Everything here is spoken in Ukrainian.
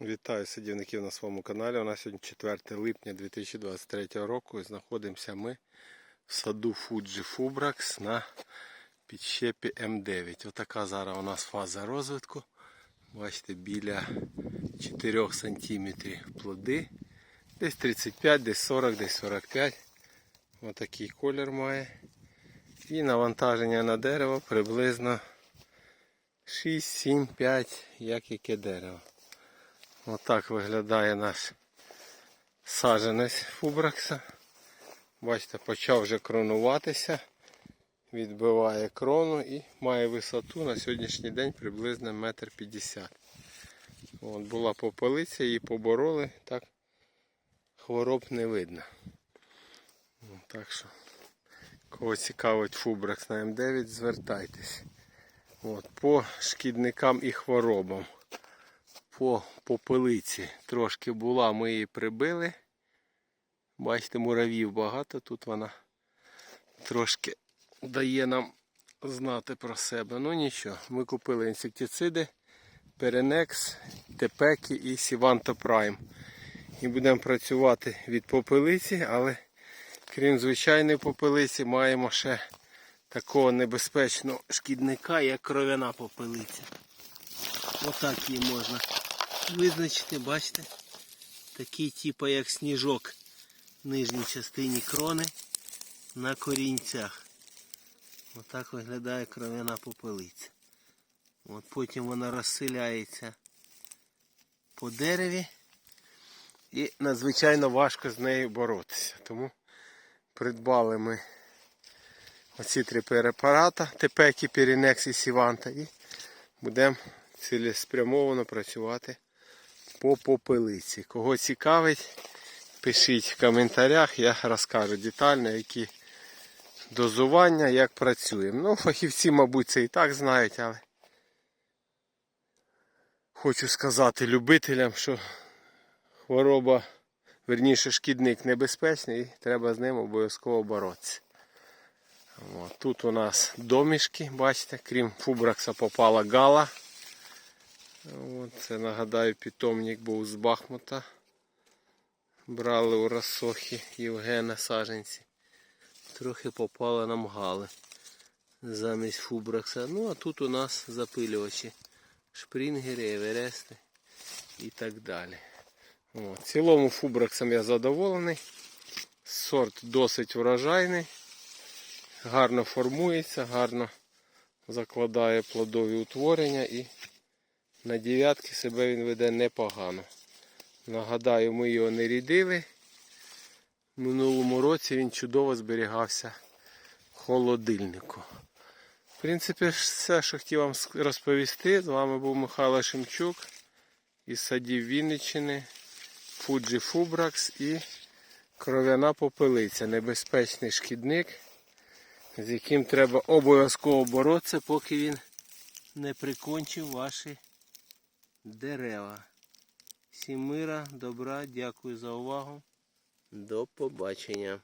Вітаю садівників на своєму каналі. У нас сьогодні 4 липня 2023 року і знаходимося ми в саду Fuji Fubrax на підщепі М9. Отака зараз у нас фаза розвитку. Бачите, біля 4 см плоди. Десь 35, десь 40, десь 45. Отакий колір має. І навантаження на дерево приблизно 6, 7, 5, як яке дерево. Отак виглядає наш саджанець фубракса. Бачите, почав вже кронуватися. Відбиває крону і має висоту на сьогоднішній день приблизно 1,50 м. От була попелиця, її побороли, так хвороб не видно. Так що, кого цікавить фубракс на М9, звертайтесь. От, по шкідникам і хворобам по попелиці трошки була, ми її прибили. Бачите, муравів багато, тут вона трошки дає нам знати про себе. Ну нічого, ми купили інсектициди, Перенекс, Тепекі і Сіванто Прайм. І будемо працювати від попелиці, але крім звичайної попелиці, маємо ще такого небезпечного шкідника, як кров'яна попелиця. Отак її можна визначити, бачите? Такий типу як сніжок в нижній частині крони на корінцях. Отак виглядає кров'яна попелиця. От потім вона розселяється по дереві і надзвичайно важко з нею боротися. Тому придбали ми оці три препарата Тепекі, Пірінекс і Сіванта і будемо цілеспрямовано працювати по попелиці. Кого цікавить, пишіть в коментарях, я розкажу детально, які дозування, як працюємо. Ну, фахівці, мабуть, це і так знають, але хочу сказати любителям, що хвороба, верніше шкідник небезпечний і треба з ним обов'язково боротися. Тут у нас домішки, бачите, крім фубракса попала гала. От, це нагадаю, питомник був з Бахмута. Брали у розсохи Євгена саженці. Трохи попало нам гали замість фубракса. Ну а тут у нас запилювачі. Шпрінгери, еверести і так далі. От. В цілому фубраксом я задоволений. Сорт досить врожайний. Гарно формується, гарно закладає плодові утворення і на дев'ятки себе він веде непогано. Нагадаю, ми його не рідили. Минулому році він чудово зберігався в холодильнику. В принципі, все, що хотів вам розповісти. З вами був Михайло Шемчук із садів Вінниччини, Фуджі Фубракс і кров'яна попелиця. Небезпечний шкідник, з яким треба обов'язково боротися, поки він не прикончив ваші дерева. Всім мира, добра, дякую за увагу. До побачення.